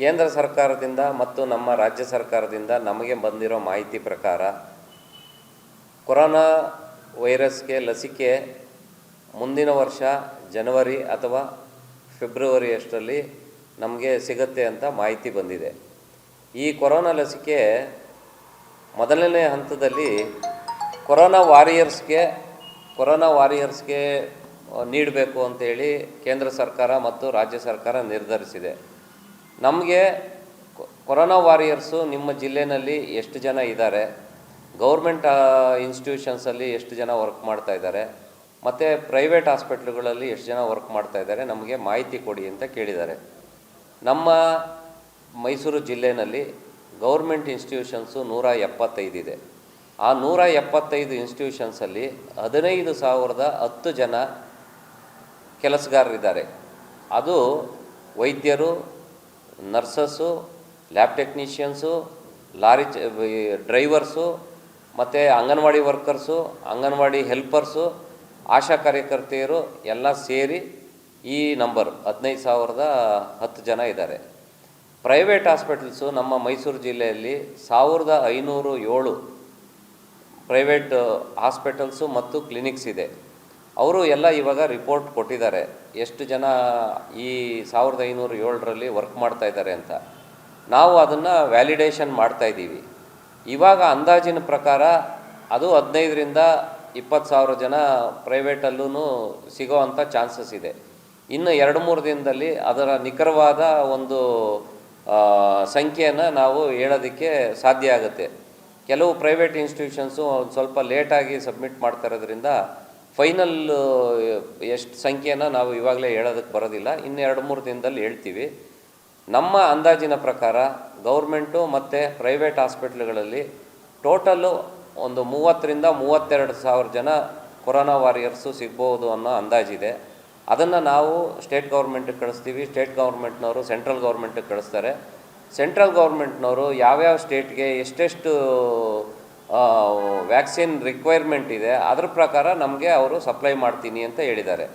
ಕೇಂದ್ರ ಸರ್ಕಾರದಿಂದ ಮತ್ತು ನಮ್ಮ ರಾಜ್ಯ ಸರ್ಕಾರದಿಂದ ನಮಗೆ ಬಂದಿರೋ ಮಾಹಿತಿ ಪ್ರಕಾರ ಕೊರೋನಾ ವೈರಸ್ಗೆ ಲಸಿಕೆ ಮುಂದಿನ ವರ್ಷ ಜನವರಿ ಅಥವಾ ಫೆಬ್ರವರಿ ಅಷ್ಟರಲ್ಲಿ ನಮಗೆ ಸಿಗತ್ತೆ ಅಂತ ಮಾಹಿತಿ ಬಂದಿದೆ. ಈ ಕೊರೋನಾ ಲಸಿಕೆ ಮೊದಲನೇ ಹಂತದಲ್ಲಿ ಕೊರೋನಾ ವಾರಿಯರ್ಸ್ಗೆ ಕೊರೋನಾ ವಾರಿಯರ್ಸ್ಗೆ ನೀಡಬೇಕು ಅಂತೇಳಿ ಕೇಂದ್ರ ಸರ್ಕಾರ ಮತ್ತು ರಾಜ್ಯ ಸರ್ಕಾರ ನಿರ್ಧರಿಸಿದೆ. ನಮಗೆ ಕೊರೋನಾ ವಾರಿಯರ್ಸು ನಿಮ್ಮ ಜಿಲ್ಲೆಯಲ್ಲಿ ಎಷ್ಟು ಜನ ಇದ್ದಾರೆ? ಗೌರ್ಮೆಂಟ್ ಇನ್ಸ್ಟಿಟ್ಯೂಷನ್ಸಲ್ಲಿ ಎಷ್ಟು ಜನ ವರ್ಕ್ ಮಾಡ್ತಾ ಇದ್ದಾರೆ? ಮತ್ತು ಪ್ರೈವೇಟ್ ಹಾಸ್ಪಿಟ್ಲುಗಳಲ್ಲಿ ಎಷ್ಟು ಜನ ವರ್ಕ್ ಮಾಡ್ತಾ ಇದ್ದಾರೆ? ನಮಗೆ ಮಾಹಿತಿ ಕೊಡಿ ಅಂತ ಕೇಳಿದ್ದಾರೆ. ನಮ್ಮ ಮೈಸೂರು ಜಿಲ್ಲೆಯಲ್ಲಿ ಗೌರ್ಮೆಂಟ್ ಇನ್ಸ್ಟಿಟ್ಯೂಷನ್ಸು ನೂರ ಎಪ್ಪತ್ತೈದಿದೆ ಆ ನೂರ ಎಪ್ಪತ್ತೈದು ಇನ್ಸ್ಟಿಟ್ಯೂಷನ್ಸಲ್ಲಿ ಹದಿನೈದು ಸಾವಿರದ ಹತ್ತು ಜನ ಕೆಲಸಗಾರರಿದ್ದಾರೆ. ಅದು ವೈದ್ಯರು ನರ್ಸಸ್ಸು, ಲ್ಯಾಬ್ ಟೆಕ್ನಿಷಿಯನ್ಸು, ಲಾರಿ ಚ ಡ್ರೈವರ್ಸು, ಮತ್ತು ಅಂಗನವಾಡಿ ವರ್ಕರ್ಸು, ಅಂಗನವಾಡಿ ಹೆಲ್ಪರ್ಸು, ಆಶಾ ಕಾರ್ಯಕರ್ತೆಯರು ಎಲ್ಲ ಸೇರಿ ಈ ನಂಬರ್ ಹದಿನೈದು ಸಾವಿರದ ಹತ್ತು ಜನ ಇದ್ದಾರೆ. ಪ್ರೈವೇಟ್ ಹಾಸ್ಪಿಟಲ್ಸು ನಮ್ಮ ಮೈಸೂರು ಜಿಲ್ಲೆಯಲ್ಲಿ ಸಾವಿರದ ಐನೂರು ಏಳು ಪ್ರೈವೇಟ್ ಹಾಸ್ಪಿಟಲ್ಸು ಮತ್ತು ಕ್ಲಿನಿಕ್ಸ್ ಇದೆ. ಅವರು ಎಲ್ಲ ಇವಾಗ ರಿಪೋರ್ಟ್ ಕೊಟ್ಟಿದ್ದಾರೆ. ಎಷ್ಟು ಜನ ಈ ಸಾವಿರದ ಐನೂರ ಏಳರಲ್ಲಿ ವರ್ಕ್ ಮಾಡ್ತಾ ಇದ್ದಾರೆ ಅಂತ. ನಾವು ಅದನ್ನು ವ್ಯಾಲಿಡೇಷನ್ ಮಾಡ್ತಾ ಇದ್ದೀವಿ. ಇವಾಗ ಅಂದಾಜಿನ ಪ್ರಕಾರ ಅದು ಹದಿನೈದರಿಂದ ಇಪ್ಪತ್ತು ಸಾವಿರ ಜನ ಪ್ರೈವೇಟಲ್ಲೂ ಸಿಗೋ ಅಂಥ ಚಾನ್ಸಸ್ ಇದೆ. ಇನ್ನು ಎರಡು ಮೂರು ದಿನದಲ್ಲಿ ಅದರ ನಿಖರವಾದ ಒಂದು ಸಂಖ್ಯೆಯನ್ನು ನಾವು ಹೇಳೋದಕ್ಕೆ ಸಾಧ್ಯ ಆಗುತ್ತೆ. ಕೆಲವು ಪ್ರೈವೇಟ್ ಇನ್ಸ್ಟಿಟ್ಯೂಷನ್ಸು ಒಂದು ಸ್ವಲ್ಪ ಲೇಟಾಗಿ ಸಬ್ಮಿಟ್ ಮಾಡ್ತಾ ಇರೋದ್ರಿಂದ ಫೈನಲ್ ಎಷ್ಟು ಸಂಖ್ಯೆನ ನಾವು ಇವಾಗಲೇ ಹೇಳೋದಕ್ಕೆ ಬರೋದಿಲ್ಲ. ಇನ್ನು ಎರಡು, ಮೂರು ದಿನದಲ್ಲಿ ಹೇಳ್ತೀವಿ. ನಮ್ಮ ಅಂದಾಜಿನ ಪ್ರಕಾರ ಗೌರ್ಮೆಂಟು ಮತ್ತು ಪ್ರೈವೇಟ್ ಹಾಸ್ಪಿಟ್ಲ್ಗಳಲ್ಲಿ ಟೋಟಲ್ಲು ಒಂದು ಮೂವತ್ತರಿಂದ ಮೂವತ್ತೆರಡು ಸಾವಿರ ಜನ ಕೊರೋನಾ ವಾರಿಯರ್ಸು ಸಿಗ್ಬೋದು ಅನ್ನೋ ಅಂದಾಜಿದೆ ಅದನ್ನು ನಾವು ಸ್ಟೇಟ್ ಗೌರ್ಮೆಂಟಿಗೆ ಕಳಿಸ್ತೀವಿ. ಸ್ಟೇಟ್ ಗೌರ್ಮೆಂಟ್ನವರು ಸೆಂಟ್ರಲ್ ಗೌರ್ಮೆಂಟಿಗೆ ಕಳಿಸ್ತಾರೆ. ಸೆಂಟ್ರಲ್ ಗೌರ್ಮೆಂಟ್ನವರು ಯಾವ್ಯಾವ ಸ್ಟೇಟ್ಗೆ ಎಷ್ಟೆಷ್ಟು ವ್ಯಾಕ್ಸಿನ್ ರಿಕ್ವೈರ್ಮೆಂಟ್ ಇದೆ. ಅದ್ರ ಪ್ರಕಾರ ನಮಗೆ ಅವರು ಸಪ್ಲೈ ಮಾಡ್ತೀನಿ ಅಂತ ಹೇಳಿದ್ದಾರೆ.